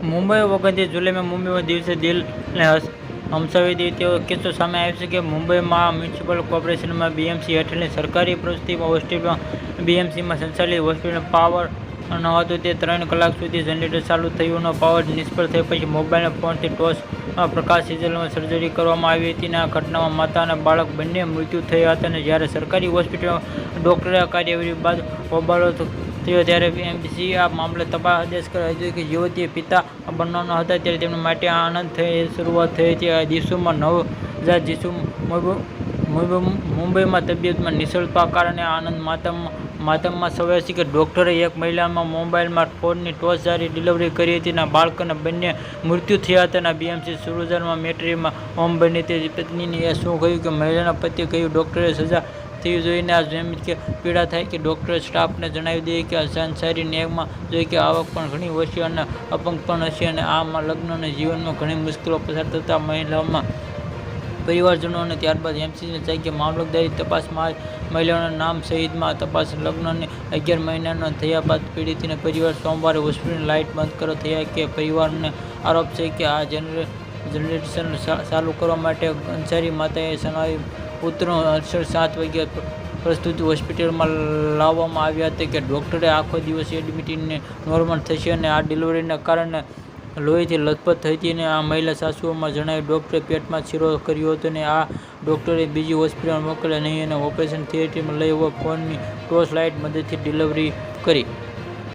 મુંબઈ ઓગણત્રીસ જુલાઈમાં મુંબઈમાં દિવસે દિલને હમસાવી હતી તેવો કિસ્સો સામે આવ્યો છે કે મુંબઈમાં મ્યુનિસિપલ કોર્પોરેશનમાં બીએમસી હેઠળની સરકારી પ્રવૃત્તિમાં હોસ્પિટલમાં બીએમસીમાં સંચાલિત હોસ્પિટલ પાવર ન હતો તે ત્રણ કલાક સુધી જનરેટર ચાલુ થયુંનો પાવર નિષ્ફળ થયા પછી મોબાઈલના ફોનથી ટોસ પ્રકાશ સિઝલમાં સર્જરી કરવામાં આવી હતી આ ઘટનામાં માતા અને બાળક બંને મૃત્યુ થયા હતા અને જ્યારે સરકારી હોસ્પિટલમાં ડોક્ટરે કાર્યવાહી બાદ હોબાળો થયો ત્યારે એમસી આ મામલે તપાસ આદેશ કર્યો હતો કે યુવતીએ પિતા બનવાનો હતા ત્યારે તેમના માટે આનંદ થઈ શરૂઆત થઈ હતી આ દિવસોમાં હજાર જીસુ મુંબઈ- મુંબઈ- મુંબઈમાં તબિયતમાં નિષ્ફળતા કારણે આનંદ માતમ માતમમાં સવાય કે ડૉક્ટરે એક મહિલામાં મોબાઈલમાં ફોનની ટોસ જારી ડિલિવરી કરી હતી અને બાળકોના બંને મૃત્યુ થયા હતા. અને બીએમસી સુરજરમાં મેટ્રીમાં હોમ બની. હતી પત્નીને એ શું કહ્યું કે મહિલાના પતિએ કહ્યું, ડૉક્ટરે સજા થવી જોઈને આ કે પીડા થાય કે ડૉક્ટર સ્ટાફને જણાવી દઈએ કે સંસારી ન્યાયમાં જોઈએ કે આવક પણ ઘણી ઓછી અને અપંગ પણ હશે અને આમાં લગ્ન અને જીવનમાં ઘણી મુશ્કેલો પસાર થતા મહિલાઓમાં. પરિવારજનો અને ત્યારબાદ એમસીને જગ્યા મામલતદારી તપાસમાં મહિલાઓના નામ સહિતમાં તપાસ લગ્નને અગિયાર મહિનાના થયા બાદ પીડિતને પરિવાર સોમવારે હોસ્પિટલ લાઇટ બંધ કરો થયા કે પરિવારને આરોપ છે કે આ જનરે જનરેશન ચાલુ કરવા માટે અંસારી માતાએ જણાવ્યું પુત્રનો અક્ષર સાત વાગ્યા પ્રસ્તુત હોસ્પિટલમાં લાવવામાં આવ્યા હતા કે ડૉક્ટરે આખો દિવસ એડમિટીને નોર્મલ થશે અને આ ડિલિવરીના કારણે લોહીથી લથપથ થઈ હતી અને આ મહિલા સાસુઓમાં જણાવ્યું ડૉક્ટરે પેટમાં શીરો કર્યો હતો અને આ ડૉક્ટરે બીજી હોસ્પિટલમાં મોકલ્યા નહીં અને ઓપરેશન થિયેટરમાં લઈ ફોનની ટોર્ચ લાઇટ મદદથી ડિલિવરી કરી.